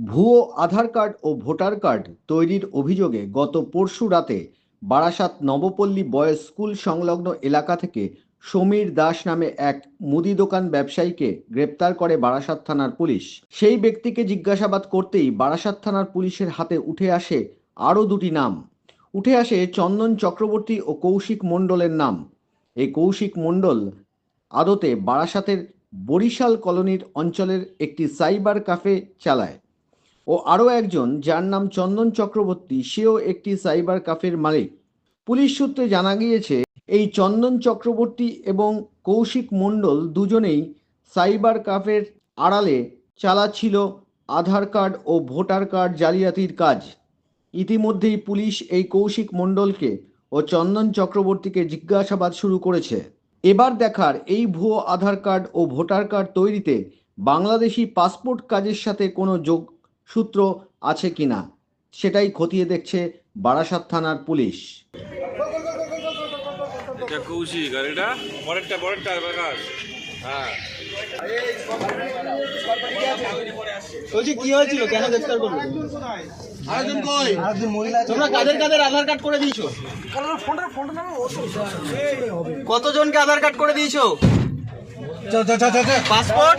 ভুয়ো আধার কার্ড ও voter card তৈরির অভিযোগে গত পরশু রাতে বারাসাত নবপল্লী বয়েজ স্কুল সংলগ্ন এলাকা থেকে সমীর দাস নামে এক মুদি দোকান ব্যবসায়ীকে গ্রেপ্তার করে বারাসাত থানার পুলিশ। সেই ব্যক্তিকে জিজ্ঞাসাবাদ করতেই বারাসাত থানার পুলিশের হাতে উঠে আসে আরও দুটি নাম। উঠে আসে চন্দন চক্রবর্তী ও কৌশিক মণ্ডলের নাম। এই কৌশিক মণ্ডল আদতে বারাসাতের বরিশাল কলোনির অঞ্চলের একটি সাইবার ক্যাফে চালায়। ও আরও একজন, যার নাম চন্দন চক্রবর্তী, সেও একটি সাইবার কাফের মালিক। পুলিশ সূত্রে জানা গিয়েছে, এই চন্দন চক্রবর্তী এবং কৌশিক মণ্ডল দুজনেই সাইবার কাফের আড়ালে চালাচ্ছিল আধার কার্ড ও ভোটার কার্ড জালিয়াতির কাজ। ইতিমধ্যেই পুলিশ এই কৌশিক মণ্ডলকে ও চন্দন চক্রবর্তীকে জিজ্ঞাসাবাদ শুরু করেছে। এবার দেখার এই ভুয়ো আধার কার্ড ও ভোটার কার্ড তৈরিতে বাংলাদেশি পাসপোর্ট কাজের সাথে কোনো যোগসূত্র আছে কিনা সেটাই খতিয়ে দেখছে বারাসাত থানার পুলিশ। এটা কৌশিক আর এটা পরেরটা পরেরটা প্রকাশ হ্যাঁ। বলছি কি হয়েছিল? কেন গ্রেফতার করল? আরেকজন কই? তোমরা কাদের কাদের আধার কার্ড করে দিয়েছ? কতজনকে আধার কার্ড করে দিয়েছ? পাসপোর্ট?